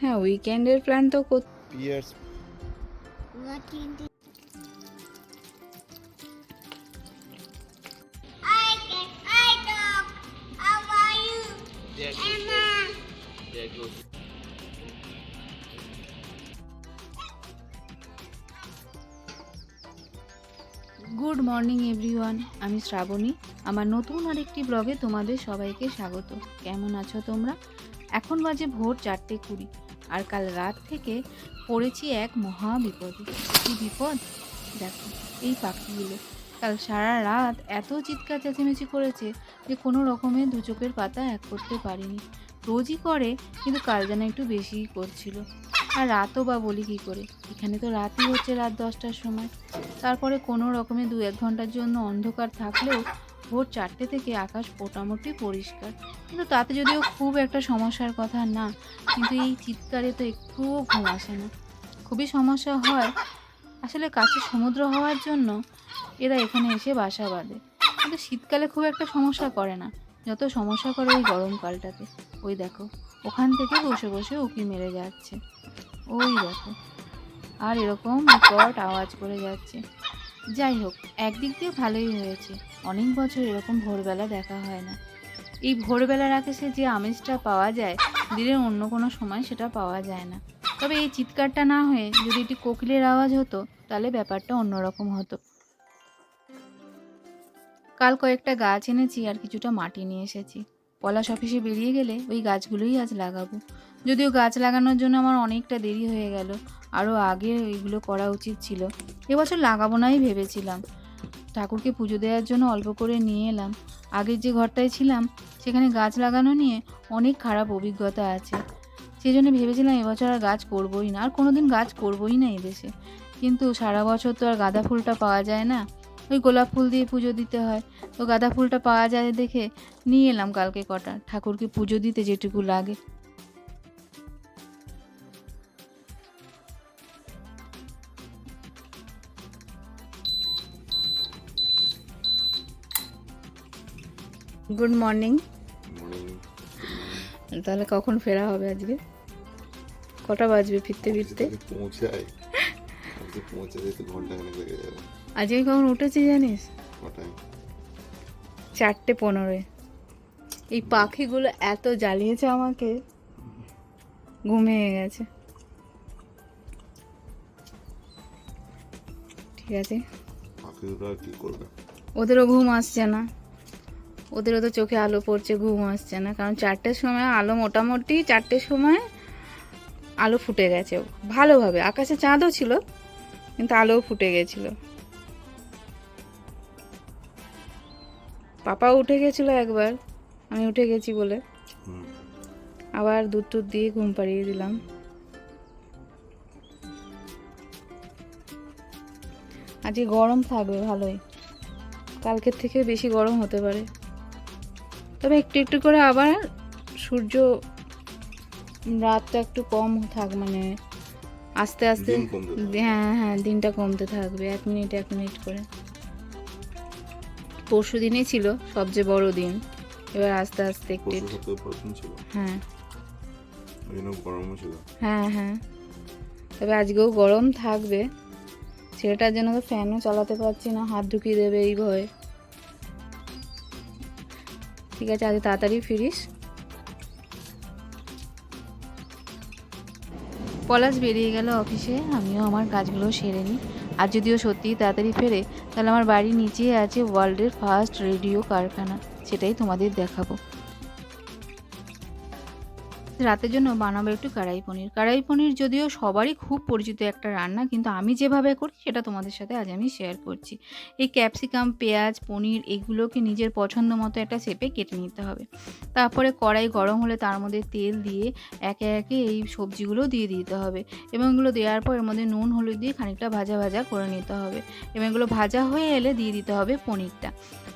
হ্যাঁ উইকেন্ডের প্ল্যান তো কর- পিয়ার্স গুড মর্নিং, এভরিওয়ান। আমি শ্রাবণী। আমার নতুন আরেকটি ব্লগে তোমাদের সবাইকে স্বাগত। কেমন আছো তোমরা? এখন বাজে ভোর চারটে কুড়ি, আর কাল রাত থেকে পড়েছি এক মহা বিপদে। কী বিপদ? দেখো, এই পাখিগুলো। কাল সারা রাত এত চিৎকার, চেঁচামেচি করেছে যে কোনো রকমে দু চোখের পাতা এক করতে পারিনি। রোজই করে, কিন্তু কাল যেন একটু বেশিই করছিল। আর রাতও বা বলি কী করে? এখানে তো রাতই হচ্ছে রাত দশটার সময়। তারপরে কোনো রকমে দু এক ঘণ্টার জন্য অন্ধকার থাকলেও ভোর চারটে থেকে আকাশ মোটামুটি পরিষ্কার। কিন্তু তাতে যদিও খুব একটা সমস্যার কথা না, কিন্তু এই চিৎকারে তো একটুও ঘুম আসে না। খুবই সমস্যা হয় আসলে কাছে সমুদ্র হওয়ার জন্য এরা এখানে এসে বাসা বাঁধে। কিন্তু শীতকালে খুব একটা সমস্যা করে না, যত সমস্যা করে ওই গরমকালটাতে। ওই দেখো, ওখান থেকে বসে বসে উকি মেরে যাচ্ছে। ওই দেখো। আর এরকম বিকট আওয়াজ করে যাচ্ছে। যাই হোক, একদিক দিয়ে ভালোই হয়েছে। অনেক বছর এরকম ভোরবেলা দেখা হয় না। এই ভোরবেলার আকাশে যে আমেজটা পাওয়া যায়, দিনের অন্য কোনো সময় সেটা পাওয়া যায় না। তবে এই চিৎকারটা না হয়ে যদি এটি কোকিলের আওয়াজ হতো, তাহলে ব্যাপারটা অন্যরকম হতো। কাল কয়েকটা গাছ এনেছি আর কিছুটা মাটি নিয়ে এসেছি। পলাশ অফিসে বেরিয়ে গেলে ওই গাছগুলোই আজ লাগাবো। যদিও গাছ লাগানোর জন্য আমার অনেকটা দেরি হয়ে গেল। আরও আগে এগুলো করা উচিত ছিল। এবছর লাগাবো নাই ভেবেছিলাম। ঠাকুরকে পুজো দেওয়ার জন্য অল্প করে নিয়ে এলাম। আগের যে ঘরটায় ছিলাম, সেখানে গাছ লাগানো নিয়ে অনেক খারাপ অভিজ্ঞতা আছে। সেই জন্য ভেবেছিলাম এবছর আর গাছ করবোই না, আর কোনো দিন গাছ করবোই না এদেশে। কিন্তু সারা বছর তো আর গাঁদা ফুলটা পাওয়া যায় না। ওই গোলাপ ফুল দিয়ে পুজো দিতে হয়। তো গাঁদা ফুলটা পাওয়া যায় দেখে নিয়ে এলাম কালকে কটা। ঠাকুরকে পুজো দিতে যেটুকু লাগে। গুড মর্নিং তাহলে কখন ফেরা হবে আজকে? কটা বাজবে ফিরতে ফিরতে? আজকে কখন উঠেছি জানিস? চারটে পনেরোয়। এই পাখিগুলো এত জ্বালিয়েছে আমাকে। ঘুমিয়ে গেছে। ঠিক আছে। ওদেরও ঘুম আসছে না। ওদেরও তো চোখে আলো পড়ছে ঘুম আসছে না। কারণ চারটের সময় আলো মোটামুটি চারটের সময় আলো ফুটে গেছে ভালোভাবে। আকাশে চাঁদও ছিল কিন্তু আলোও ফুটে গেছিল। পাপা উঠে গেছিল একবার আমি উঠে গেছি বলে। আবার দুধ টুধ দিয়ে ঘুম পাড়িয়ে দিলাম। আজকে গরম থাকবে ভালোই। কালকের থেকে বেশি গরম হতে পারে। তবে একটু একটু করে আবার সূর্য রাতটা একটু কম থাক মানে আস্তে আস্তে। হ্যাঁ হ্যাঁ দিনটা কমতে থাকবে এক মিনিট এক মিনিট করে। পরশু দিনই ছিল সবচেয়ে বড় দিন। এবার আস্তে আস্তে একটু হ্যাঁ। হ্যাঁ হ্যাঁ। তবে আজকেও গরম থাকবে। ছেলেটার জন্য তো ফ্যানও চালাতে পারছি না হাত ঢুকিয়ে দেবে এই ভয়ে। ঠিক আছে আজ তাড়াতাড়ি ফিরিস। পলাশ বেরিয়ে গেল অফিসে, আমিও আমার কাজগুলো সেরে নিই। আর যদিও সত্যিই তাড়াতাড়ি ফেরে, তাহলে আমার বাড়ির নিচেই আছে ওয়ার্ল্ডের ফার্স্ট রেডিও কারখানা, সেটাই তোমাদের দেখাবো। রাতের জন্য বানাবো একটু কড়াই পনির। কড়াই পনির যদিও সবারই খুব পরিচিত একটা রান্না, কিন্তু আমি যেভাবে করি সেটা তোমাদের সাথে আজ আমি শেয়ার করছি। এই ক্যাপসিকাম পেঁয়াজ, পনির এগুলোকে নিজের পছন্দ মতো একটা শেপে কেটে নিতে হবে। তারপরে কড়াই গরম হলে তার মধ্যে তেল দিয়ে একে একে এই সবজিগুলো দিয়ে দিতে হবে এবং এগুলো দেওয়ার পর এর মধ্যে নুন, হলুদ দিয়ে খানিকটা ভাজা ভাজা করে নিতে হবে এবং এগুলো ভাজা হয়ে এলে দিয়ে দিতে হবে পনিরটা।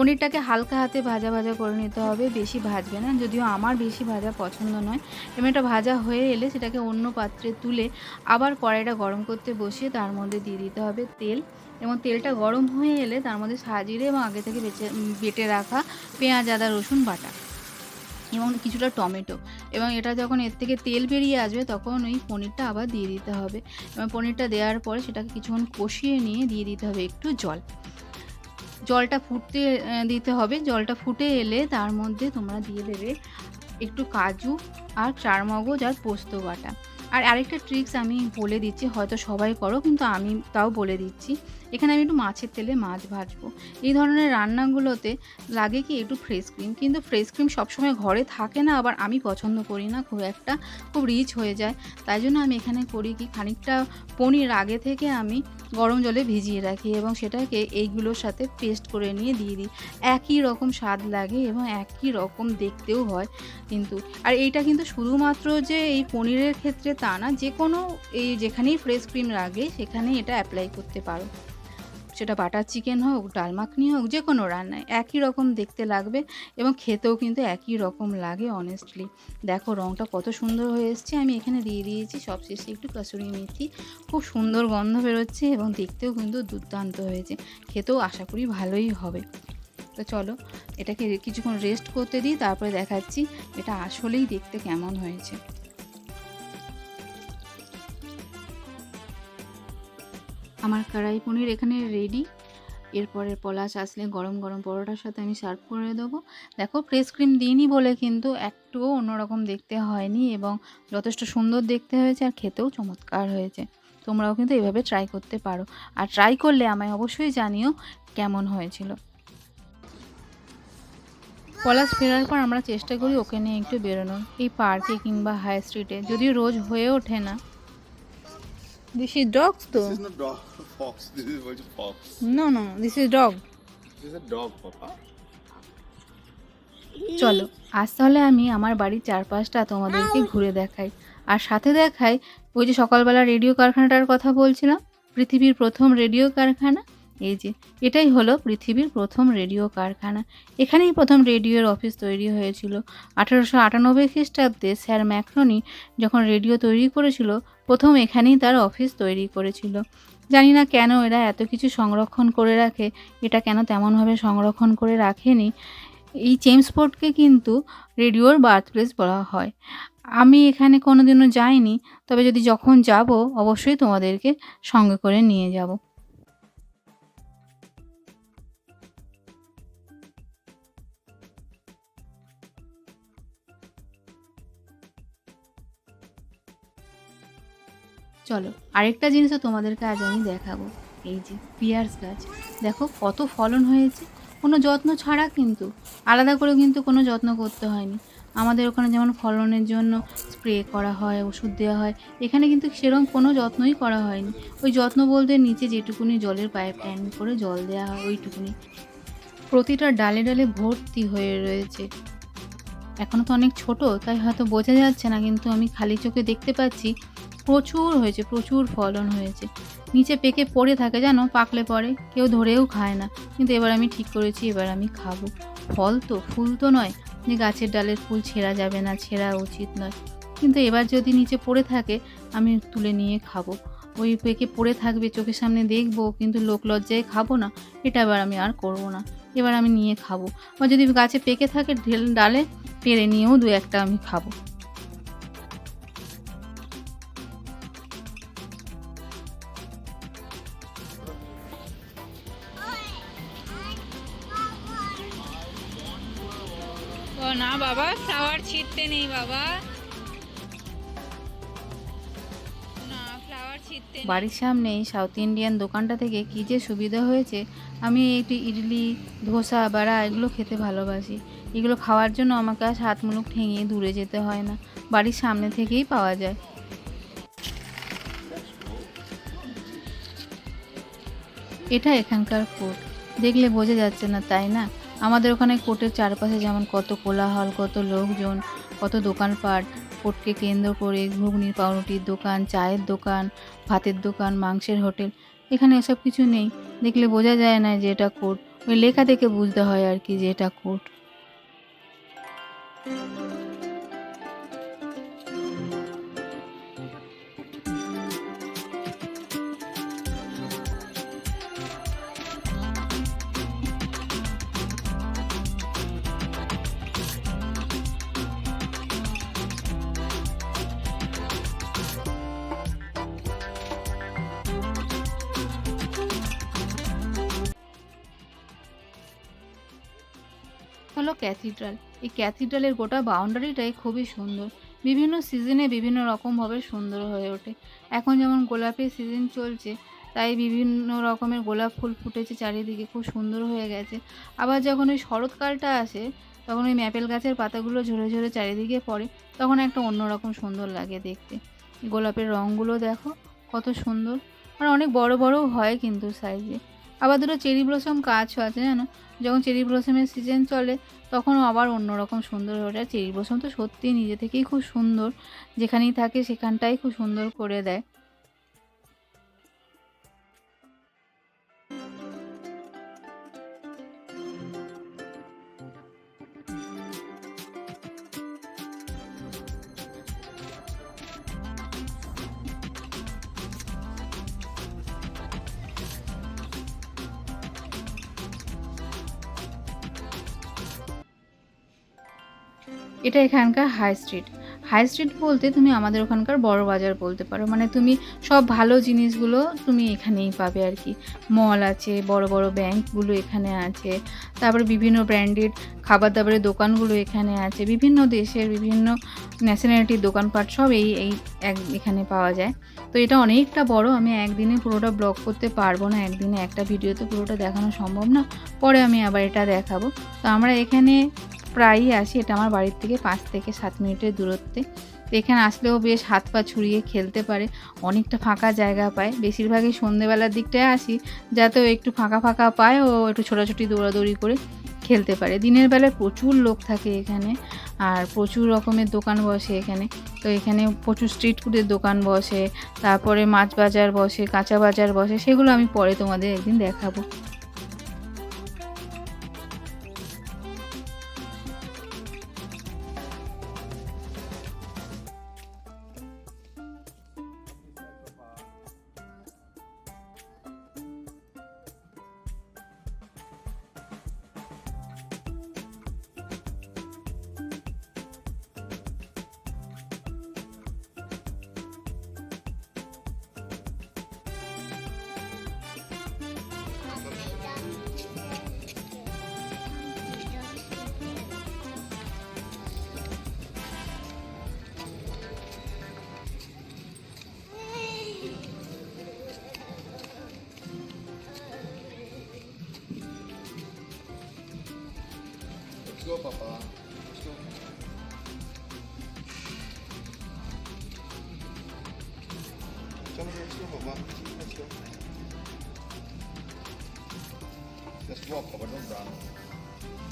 পনিরটাকে হালকা হাতে ভাজা ভাজা করে নিতে হবে, বেশি ভাজবে না। যদিও আমার বেশি ভাজা পছন্দ নয় এবং এটা ভাজা হয়ে এলে সেটাকে অন্য পাত্রে তুলে আবার কড়াইটা গরম করতে বসিয়ে তার মধ্যে দিয়ে দিতে হবে তেল। এবং তেলটা গরম হয়ে এলে তার মধ্যে সাজিরে এবং আগে থেকে বেচে বেটে রাখা পেঁয়াজ, আদা, রসুন বাটা এবং কিছুটা টমেটো। এবং এটা যখন এর থেকে তেল বেরিয়ে আসবে তখন ওই পনিরটা আবার দিয়ে দিতে হবে। এবং পনিরটা দেওয়ার পরে সেটাকে কিছুক্ষণ কষিয়ে নিয়ে দিয়ে দিতে হবে একটু জল। জলটা ফুটতে দিতে হবে। জলটা ফুটে এলে তার মধ্যে তোমরা দিয়ে দেবে একটু কাজু আর চারমগজ আর পোস্ত বাটা। আর আরেকটা ট্রিক্স আমি বলে দিচ্ছি, হয়তো সবাই করো, কিন্তু আমি তাও বলে দিচ্ছি। এখানে আমি একটু মাছের তেলে মাছ ভাজবো। এই ধরনের রান্নাগুলোতে লাগে কি একটু ফ্রেশ ক্রিম কিন্তু ফ্রেশ ক্রিম সবসময় ঘরে থাকে না, আবার আমি পছন্দ করি না, খুব একটা খুব রিচ হয়ে যায়। তাই জন্য আমি এখানে করি কি খানিকটা পনির আগে থেকে আমি গরম জলে ভিজিয়ে রাখি এবং সেটাকে এইগুলোর সাথে পেস্ট করে নিয়ে দিয়ে দিই। একই রকম স্বাদ লাগে এবং একই রকম দেখতেও হয় কিন্তু। আর এইটা কিন্তু শুধুমাত্র যে এই পনিরের ক্ষেত্রে তা না যে কোনো এই যেখানেই ফ্রেশ ক্রিম লাগে, সেখানেই এটা অ্যাপ্লাই করতে পারো। সেটা বাটার চিকেন হোক, ডাল মাখনি হোক, যে কোনো রান্নায় একই রকম দেখতে লাগবে এবং খেতেও কিন্তু একই রকম লাগে অনেস্টলি দেখো রঙটা কত সুন্দর হয়ে এসছে। আমি এখানে দিয়ে দিয়েছি, সবশেষে একটু কাসুরি মেথি। খুব সুন্দর গন্ধ বেরোচ্ছে এবং দেখতেও কিন্তু দুর্দান্ত হয়েছে। খেতেও আশা করি ভালোই হবে। তো চলো, এটাকে কিছুক্ষণ রেস্ট করতে দিই, তারপরে দেখাচ্ছি এটা আসলেই দেখতে কেমন হয়েছে। আমার কড়াই পনির এখানে রেডি এরপরে পলাশ আসলে গরম গরম পরোটার সাথে আমি সার্ভ করে দেবো। দেখো ফ্রেশ ক্রিম দিইনি বলে কিন্তু একটুও অন্যরকম দেখতে হয়নি এবং যথেষ্ট সুন্দর দেখতে হয়েছে আর খেতেও চমৎকার হয়েছে। তোমরাও কিন্তু এভাবে ট্রাই করতে পারো। আর ট্রাই করলে আমায় অবশ্যই জানিও কেমন হয়েছিল। পলাশ ফেরার পর আমরা চেষ্টা করি ওকে নিয়ে একটু বেরোনোর। এই পার্কে কিংবা হাই স্ট্রিটে যদিও রোজ হয়ে ওঠে না। This is dogs though. This is not dog, fox. This is what fox. No, no. This is dog. This is a dog, Papa. চলো আজ তাহলে আমি আমার বাড়ির চারপাশটা তোমাদেরকে ঘুরে দেখাই আর সাথে দেখাই ওই যে সকালবেলা রেডিও কারখানাটার কথা বলছিলাম পৃথিবীর প্রথম রেডিও কারখানা এই যে, এটাই হলো পৃথিবীর প্রথম রেডিও কারখানা। এখানেই প্রথম রেডিওর অফিস তৈরি হয়েছিল। আঠারোশো আটানব্বই খ্রিস্টাব্দে স্যার ম্যাক্রনি যখন রেডিও তৈরি করেছিল, প্রথম এখানেই তার অফিস তৈরি করেছিল। জানি না কেন এরা এত কিছু সংরক্ষণ করে রাখে, এটা কেন তেমনভাবে সংরক্ষণ করে রাখেনি। এই চেমসফোর্ডকে কিন্তু রেডিওর বার্থ প্লেস বলা হয়। আমি এখানে কোনো দিনও যাইনি, তবে যদি যখন যাব, অবশ্যই তোমাদেরকে সঙ্গে করে নিয়ে যাব। চলো, আরেকটা জিনিসও তোমাদেরকে আজ আমি দেখাবো। এই যে পিয়ার্স গাছ। দেখো কত ফলন হয়েছে। কোনো যত্ন ছাড়া কিন্তু, আলাদা করে কিন্তু কোনো যত্ন করতে হয়নি। আমাদের ওখানে যেমন ফলনের জন্য স্প্রে করা হয়, ওষুধ দেওয়া হয়, এখানে কিন্তু সেরকম কোনো যত্নই করা হয়নি। ওই যত্ন বলতে নিচে যেটুকুনি জলের পাইপ লাইন করে জল দেওয়া হয়, ওইটুকুনি। প্রতিটা ডালে ডালে ভর্তি হয়ে রয়েছে। এখনও তো অনেক ছোট, তাই হয়তো বোঝা যাচ্ছে না, কিন্তু আমি খালি চোখে দেখতে পাচ্ছি প্রচুর হয়েছে, প্রচুর ফলন হয়েছে। নিচে পেকে পড়ে থাকে, জানো? পাকলে পরে। কেউ ধরেও খায় না। কিন্তু এবার আমি ঠিক করেছি, এবার আমি খাব। ফল তো, ফুল তো নয় যে গাছের ডালের ফুল ছেঁড়া যাবে না, ছেঁড়া উচিত নয়। কিন্তু এবার যদি নিচে পড়ে থাকে, আমি তুলে নিয়ে খাব। ওই পেকে পড়ে থাকবে, চোখের সামনে দেখব, কিন্তু লোক লজ্জায় খাব না। এটা এবার আমি আর করব না। এবার আমি নিয়ে খাব। বা যদি গাছে পেকে থাকে, ঢেল- ডালে পেরে নিয়েও দু একটা আমি খাব। নেই। বাবা। বাড়ির সামনে সাউথ ইন্ডিয়ান দোকানটা থেকে কী যে সুবিধা হয়েছে, আমি একটু ইডলি, ধোসা, বাড়া এগুলো খেতে ভালোবাসি। এগুলো খাওয়ার জন্য আমাকে আর হাত মুলুক ঠেঙিয়ে দূরে যেতে হয় না। বাড়ির সামনে থেকেই পাওয়া যায়। এটা এখানকার কোর্ট দেখলে বোঝা যাচ্ছে না, তাই না? আমাদের ওখানে কোর্টের চারপাশে যেমন কত কোলাহল, কত লোকজন কত দোকানপাট কোর্টকে কেন্দ্র করে ঘুগনির পাউরুটির দোকান, চায়ের দোকান, ভাতের দোকান, মাংসের হোটেল। এখানে এসব কিছু নেই। দেখলে বোঝা যায় না যে এটা কোর্ট। ওই লেখা দেখে বুঝতে হয় আর কি যে এটা কোর্ট। হলো ক্যাথিড্রাল। এই ক্যাথিড্রালের গোটা বাউন্ডারিটাই খুবই সুন্দর। বিভিন্ন সিজনে বিভিন্ন রকমভাবে সুন্দর হয়ে ওঠে। এখন যেমন গোলাপের সিজন চলছে, তাই বিভিন্ন রকমের গোলাপ ফুল ফুটেছে চারিদিকে, খুব সুন্দর হয়ে গেছে। আবার যখন ওই শরৎকালটা আসে, তখন ওই ম্যাপেল গাছের পাতাগুলো ঝরে ঝরে চারিদিকে পড়ে, তখন একটা অন্যরকম সুন্দর লাগে দেখতে। গোলাপের রঙগুলো দেখো, কত সুন্দর। আর অনেক বড় বড়ও হয় কিন্তু সাইজে আবার দুটো চেরি ব্লসম গাছও আছে, জানো? যখন চেরি ব্লসমের সিজন চলে, তখনও আবার অন্যরকম সুন্দর হয়ে যায়। চেরি ব্লসম তো সত্যিই নিজে থেকেই খুব সুন্দর। যেখানেই থাকে সেখানটাই খুব সুন্দর করে দেয়। এটা এখানকার হাই স্ট্রিট হাই স্ট্রিট বলতে তুমি আমাদের ওখানকার বড় বাজার বলতে পারো। মানে তুমি সব ভালো জিনিসগুলো তুমি এখানেই পাবে আর কি। মল আছে, বড় বড় ব্যাংকগুলো এখানে আছে। তারপরে বিভিন্ন ব্র্যান্ডেড খাবার দাবারের দোকানগুলো এখানে আছে। বিভিন্ন দেশের বিভিন্ন ন্যাশনালিটির দোকানপাট সব এই এই এক, এখানে পাওয়া যায়। তো এটা অনেকটা বড়। আমি একদিনে পুরোটা ব্লগ করতে পারব না। একদিনে একটা ভিডিওতে পুরোটা দেখানো সম্ভব না। পরে আমি আবার এটা দেখাবো। তো আমরা এখানে প্রায়ই আসি, এটা আমার বাড়ির থেকে পাঁচ থেকে সাত মিনিটের দূরত্বে। এখানে আসলেও বেশ হাত পা ছুড়িয়ে খেলতে পারে, অনেকটা ফাঁকা জায়গা পায়। বেশিরভাগই সন্ধেবেলার দিকটায় আসি, যাতে ও একটু ফাঁকা ফাঁকা পায়, ও একটু ছোটাছুটি, দৌড়াদৌড়ি করে খেলতে পারে। দিনের বেলায় প্রচুর লোক থাকে এখানে, আর প্রচুর রকমের দোকান বসে এখানে। তো এখানে প্রচুর স্ট্রিট ফুডের দোকান বসে, তারপরে মাছ বাজার বসে, কাঁচা বাজার বসে, সেগুলো আমি পরে তোমাদের একদিন দেখাবো। ผมว่าจะ walk over don't run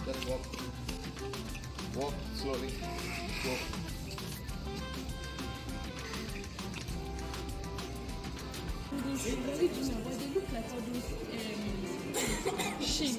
just walk walk slowly Walk. She.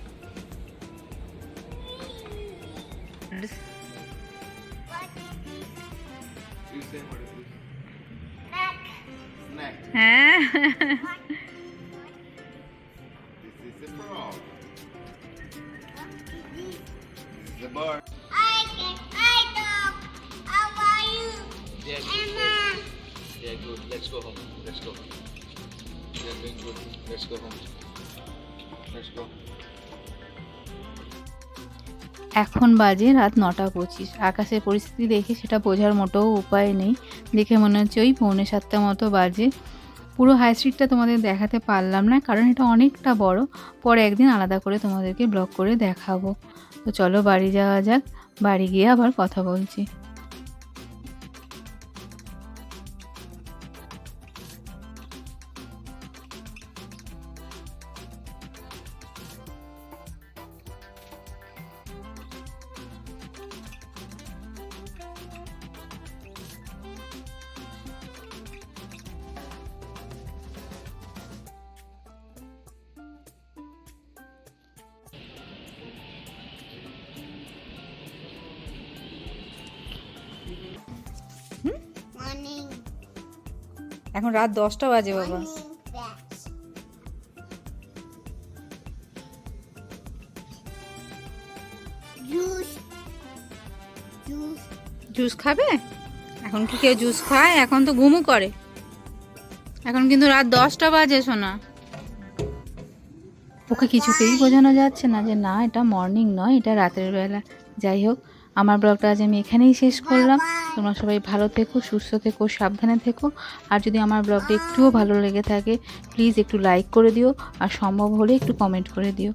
are you? Yeah, good. Let's go home. Let's go. You're doing good. Let's go home. Let's go. এখন বাজে রাত নটা পঁচিশ। আকাশের পরিস্থিতি দেখে সেটা বোঝার মোটেও উপায় নেই। দেখে মনে হচ্ছে ওই পৌনে সাতটা মতো বাজে। পুরো হাই স্ট্রিটটা তোমাদের দেখাতে পারলাম না, কারণ এটা অনেকটা বড়। পরে একদিন আলাদা করে তোমাদেরকে ব্লক করে দেখাবো। তো চলো বাড়ি যাওয়া যাক, বাড়ি গিয়ে আবার কথা বলছি। এখন রাত দশটা বাজে বাবা. জুস খাবে? এখন কি কেউ জুস খায়? এখন তো ঘুমু করে। এখন কিন্তু রাত দশটা বাজে শোনা ওকে কিছুতেই বোঝানো যাচ্ছে না যে না এটা মর্নিং নয় এটা রাতের বেলা। যাই হোক আমার ব্লগটা আজ আমি এখানেই শেষ করলাম। তোমরা সবাই ভালো থেকো, সুস্থ থেকো, সাবধানে থেকো। আর যদি আমার ব্লগটা একটুও ভালো লেগে থাকে প্লিজ একটু লাইক করে দিও, আর সম্ভব হলে একটু কমেন্ট করে দিও।